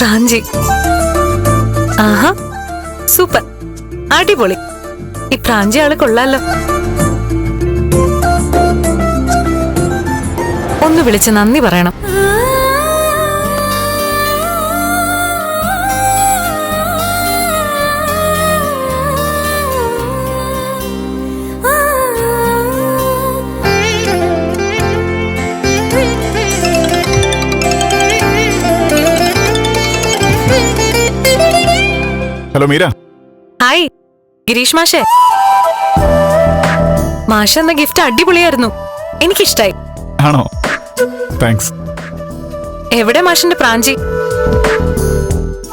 പ്രാഞ്ചി ആഹാ super. അടിപൊളി. ഈ പ്രാഞ്ചി ആൾ കൊള്ളാലോ. ഒന്ന് വിളിച്ച് നന്ദി പറയണം. ഹലോ മീര. ഹായ്. ഗിരീഷ് മാഷേ. മാഷ എന്ന ഗിഫ്റ്റ് അടിപൊളിയായിരുന്നു. എനിക്കിഷ്ടായി. ആണോ? താങ്ക്സ് എവിടെ മാഷിന്റെ പ്രാഞ്ചി?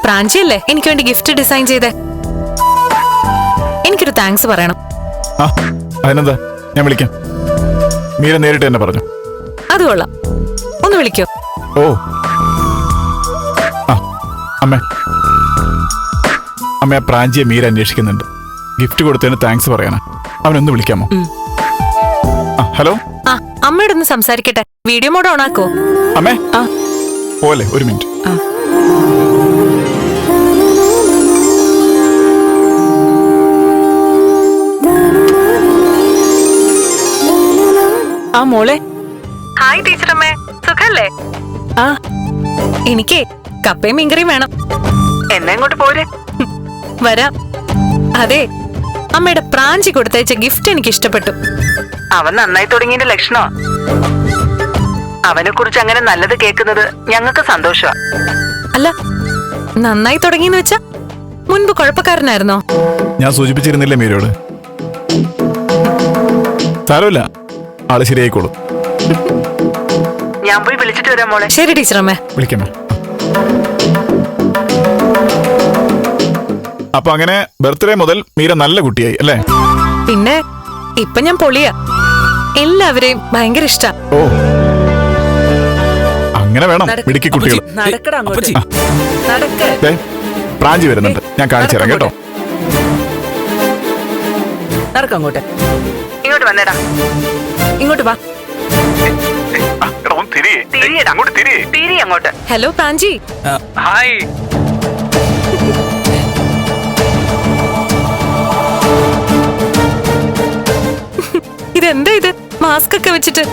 പ്രാഞ്ചി അല്ലേ എനിക്ക് വേണ്ടി ഗിഫ്റ്റ് ഡിസൈൻ ചെയ്തേ. എനിക്കൊരു താങ്ക്സ് പറയണം. ആ അതിനെന്താ? ഞാൻ വിളിക്കാം. മീര നേരിട്ട് തന്നെ പറഞ്ഞു. അത് കൊള്ളാം. ഒന്ന് വിളിക്കോ. ഓ. ആ അമ്മേ. അമ്മ ആ പ്രാഞ്ചിയെ മീര അന്വേഷിക്കുന്നുണ്ട്. ഗിഫ്റ്റ് കൊടുത്തതിന് താങ്ക്സ് പറയണം. അവനൊന്ന് വിളിക്കാമോ? ഹലോ? അമ്മയോട് ഒന്ന് സംസാരിക്കട്ടെ. വീഡിയോ മോഡ് ഓൺ ആക്കോ? അമ്മേ? പോലെ ഒരു മിനിറ്റ്. ആ മോളെ. ഹായ് ടീച്ചറമ്മേ. സുഖല്ലേ? ആ. എനിക്ക് കപ്പയും മീൻകറിയും വേണം. എന്നെ ഇങ്ങോട്ട് പോരെ. വരാം. അതെ അമ്മയുടെ പ്രാഞ്ചി കൊടുത്തയച്ച ഗിഫ്റ്റ് എനിക്ക് ഇഷ്ടപ്പെട്ടു അവൻ നന്നായി തുടങ്ങിയതിന്റെ ലക്ഷണോ അവനെ കുറിച്ച് അങ്ങനെ നല്ലത് കേൾക്കുന്നത് ഞങ്ങൾക്ക് സന്തോഷമാ. അല്ല നന്നായി തുടങ്ങിയെന്ന് വെച്ചാ മുൻപ് കുഴപ്പക്കാരനായിരുന്നോ? ഞാൻ സൂചിപ്പിച്ചിരുന്നില്ല മീരോട് സാരമില്ല ആൾ ശരിയായിക്കോളും. ഞാൻ പോയി വിളിച്ചിട്ട് വരാം മോളെ. ശരി ടീച്ചറമ്മേ. വിളിക്കാമേ അപ്പൊ അങ്ങനെ ബർത്ത്ഡേ മുതൽ മീര നല്ല കുട്ടിയായി അല്ലേ? പിന്നെ ഇപ്പൊ ഞാൻ പൊളിയാ. എല്ലാവരെയും ഭയങ്കര ഇഷ്ടാ. ഓ. അങ്ങനെ വേണം മിടുക്കി കുട്ടികൾ നടക്കടാ അങ്ങോട്ട്. നടക്ക്. ദേ, പ്രാഞ്ചി വരുന്നുണ്ട്. ഞാൻ കാണിച്ചു തരാം കേട്ടോ. നടക്ക് അങ്ങോട്ട്. ഇങ്ങോട്ട് വന്നേടാ. ഇങ്ങോട്ട് വാ. തിരിയടാ. തിരി അങ്ങോട്ട്. ഹലോ പ്രാഞ്ചി. ഹായ് ഇതെന്താ ഇത്? മാസ്ക് ഒക്കെ വെച്ചിട്ട്.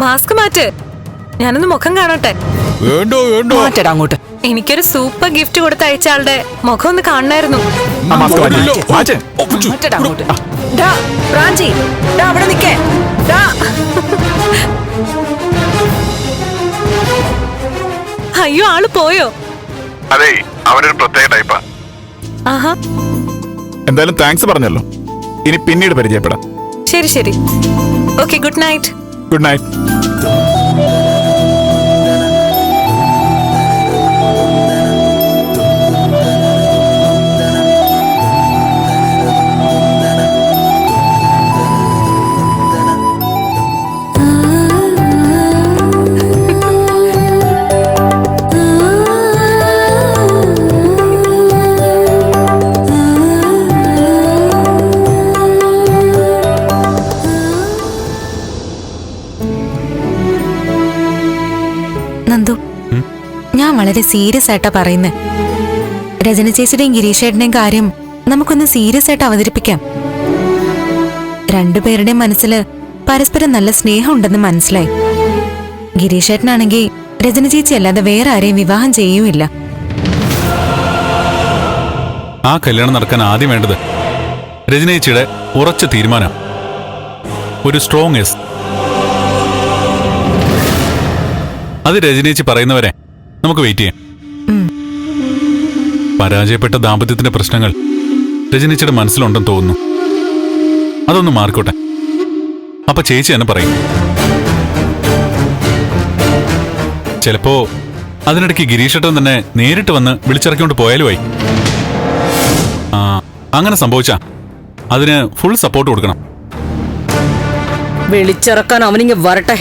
മാസ്ക് മാറ്റ്. ഞാനൊന്ന് മുഖം കാണട്ടെ. വേണ്ടോ വേണ്ടോ? മാറ്റടാ അങ്ങോട്ട്. എനിക്കൊരു സൂപ്പർ ഗിഫ്റ്റ് കൊടുത്ത അയച്ച ആളുടെ മുഖം ഒന്ന് കാണണായിരുന്നു. ആ മാസ്ക് മാറ്റി. മാറ്റടാ അങ്ങോട്ട്. ഡാ പ്രാഞ്ചി ഡാ അവിടെ നിക്കേ ഡാ. അയ്യോ ആൾ പോയോ? അതെ അവനൊരു പ്രത്യേക ടൈപ്പാ ആഹാ. എന്തായാലും താങ്ക്സ് പറഞ്ഞല്ലോ. ഇനി പിന്നീട് പരിചയപ്പെടാം. ശരി ശരി. Okay good night good night വളരെ സീരിയസ് ആയിട്ടാ പറയുന്നത് രജന ചേച്ചിയുടെയും ഗിരീഷേട്ടന്റെയും കാര്യം നമുക്കൊന്ന് സീരിയസ് ആയിട്ട് അവതരിപ്പിക്കാം. രണ്ടുപേരുടെയും മനസ്സിൽ പരസ്പരം നല്ല സ്നേഹം ഉണ്ടെന്ന് മനസ്സിലായി. ഗിരീഷേട്ടനാണെങ്കിൽ രജന ചേച്ചി അല്ലാതെ വേറെ ആരെയും വിവാഹം ചെയ്യുമില്ല ആ കല്യാണം നടക്കാൻ ആദ്യം വേണ്ടത് രജനേച്ചിയുടെ ഉറച്ച തീരുമാനം. ഒരു സ്ട്രോങ് എസ് അത് രജനേച്ചി പറയുന്നവരെ നമുക്ക് വെയിറ്റ് ചെയ്യാം. പരാജയപ്പെട്ട ദാമ്പത്യത്തിന്റെ പ്രശ്നങ്ങൾ രജനീച്ചയുടെ മനസ്സിലുണ്ടെന്ന് തോന്നുന്നു. അതൊന്ന് മാറിക്കോട്ടെ. അപ്പൊ ചേച്ചി തന്നെ പറയും. ചിലപ്പോ അതിനിടയ്ക്ക് ഗിരീഷേട്ടൻ തന്നെ നേരിട്ട് വന്ന് വിളിച്ചിറക്കിക്കൊണ്ട് പോയാലുമായി. ആ അങ്ങനെ സംഭവിച്ച അതിന് ഫുൾ സപ്പോർട്ട് കൊടുക്കണം. വിളിച്ചിറക്കാൻ അവനിങ്ങ് വരട്ടെ.